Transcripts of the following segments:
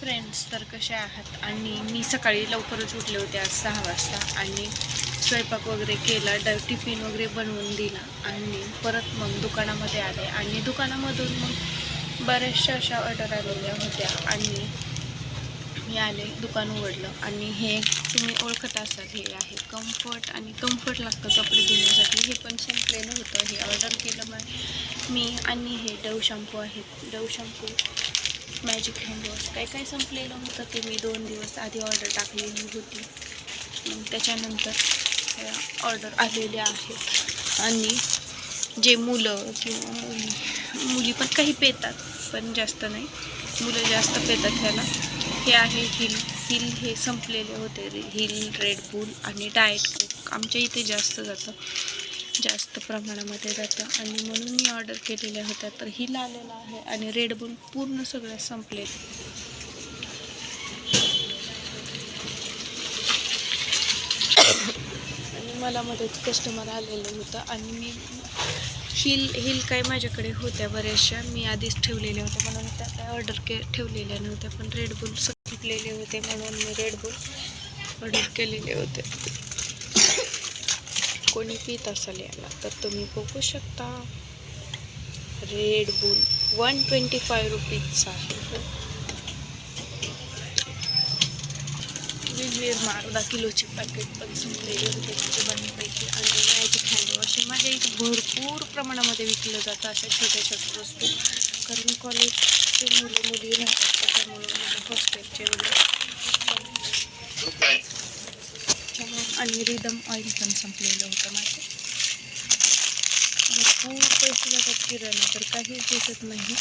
Friends तर कसे आहात? आणि मी सकाळी लवकरच उठले होते आज सहा वाजता आणि स्वयंपाक वगैरे केला ड टिफिन वगैरे बनवून दिला आणि परत मग दुकानामध्ये आले आणि दुकानामधून मग बऱ्याचशा अशा ऑर्डर आलेल्या होत्या आणि मी आले दुकान उघडलं आणि हे तुम्ही ओळखत असाल हे आहे कम्फर्ट आणि कम्फर्ट लागतं कपडे धुण्यासाठी. हे पण संपलेलं होतं हे ऑर्डर केलं मग मी आणि हे डव शॅम्पू आहेत. डव शॅम्पू मॅजिक हँडवॉश काय काय संपलेलं होतं ते मी दोन दिवस आधी ऑर्डर टाकलेली होती. मग त्याच्यानंतर ऑर्डर आलेल्या आहेत. आणि जे मुलं किंवा मुली मुली पण काही पेतात पण जास्त नाही. मुलं जास्त पेतात ह्याला. हे आहे हिल. हिल हे संपलेले होते. हिल रेड बुल आणि डाएट कोक आमच्या इथे जास्त जातं. जास्त प्रमाणामध्ये जातं. आणि म्हणून मी ऑर्डर केलेल्या होत्या. तर हिल आलेला आहे आणि रेड बुल पूर्ण सगळ्या संपले. आणि मला मध्येच कस्टमर आलेलं होतं. आणि मी हिल हिल काय माझ्याकडे होत्या बऱ्याचशा. मी आधीच ठेवलेल्या होत्या. म्हणून त्या काय ऑर्डर के ठेवलेल्या नव्हत्या. पण रेडबुल संपलेले होते म्हणून मी रेडबुल ऑर्डर केलेले होते. कोणी पित असेल याला तर तुम्ही बघू शकता. Red Bull one twenty five रुपीजचा आहे वेगवेगळे अर्धा किलोचे पॅकेट पण संपलेले होते त्याचे बऱ्यापैकी आणि मॅजिक हँडवॉश हे माझ्या इथे भरपूर प्रमाणामध्ये विकलं जातं अशा छोट्या छोट्या वस्तू. कारण कॉलेजचे मुलं मुली राहतात त्याच्यामुळं माझ्या हॉस्टेलचे वगैरे आणि रिदम ऑइल पण संपलेलं होतं माझं. भरपूर पैसे जातात किराणा तर काहीच दिसत नाही.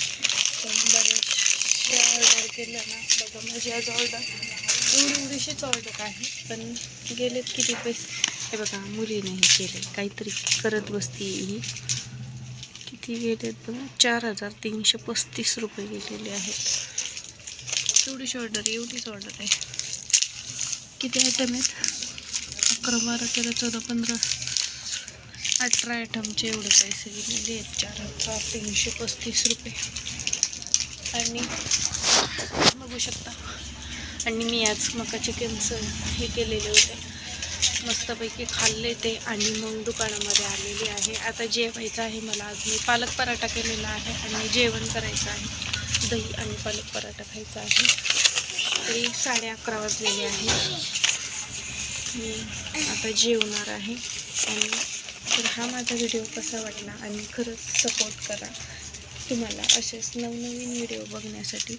पण बरेचशे ऑर्डर केलं ना. बघा माझी आज ऑर्डर एवढी एवढीशीच ऑर्डर आहे पण गेलेत किती पैसे? हे बघा मुलीने हे केले काहीतरी करत बसती ही. किती गेलेत बघा चार हजार तीनशे पस्तीस रुपये गेलेले आहेत. एवढीशी ऑर्डर एवढीच ऑर्डर आहे. किती आयटम आहेत? अकरा बारा तेरा चौदा पंधरा अठरा आयटमचे एवढे पैसे दिलेले आहेत चार हजार तीनशे पस्तीस रुपये. आणि बघू शकता. आणि मी आज मकाचे केंस हे केलेले होते. मस्तपैकी खाल्ले ते आणि मग दुकानामध्ये आलेले आहे. आता जेवायचं आहे मला आज. मी पालक पराठा केलेला आहे आणि जेवण करायचं आहे. दही आणि पालक पराठा खायचा आहे. तरी साडे अकरा वाजलेले आहे. मी आता जेवणार आहे. आणि तर हा माझा व्हिडिओ कसा वाटला आणि खरंच सपोर्ट करा. तुम्हाला असेच नवनवीन व्हिडिओ बघण्यासाठी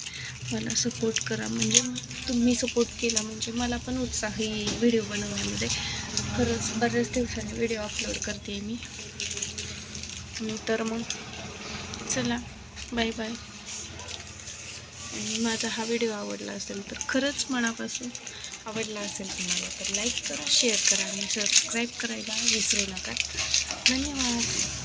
मला सपोर्ट करा. म्हणजे तुम्ही सपोर्ट केला म्हणजे मला पण उत्साह येईल व्हिडिओ बनवण्यामध्ये. खरंच बऱ्याच दिवसांनी व्हिडिओ अपलोड करते मी. तर मग चला बाय बाय आणि माझा हा व्हिडिओ आवडला असेल तर खरंच मनापासून आवडला असेल तुम्हाला तर लाईक करा शेअर करा आणि सबस्क्राईब करायला विसरू नका. धन्यवाद.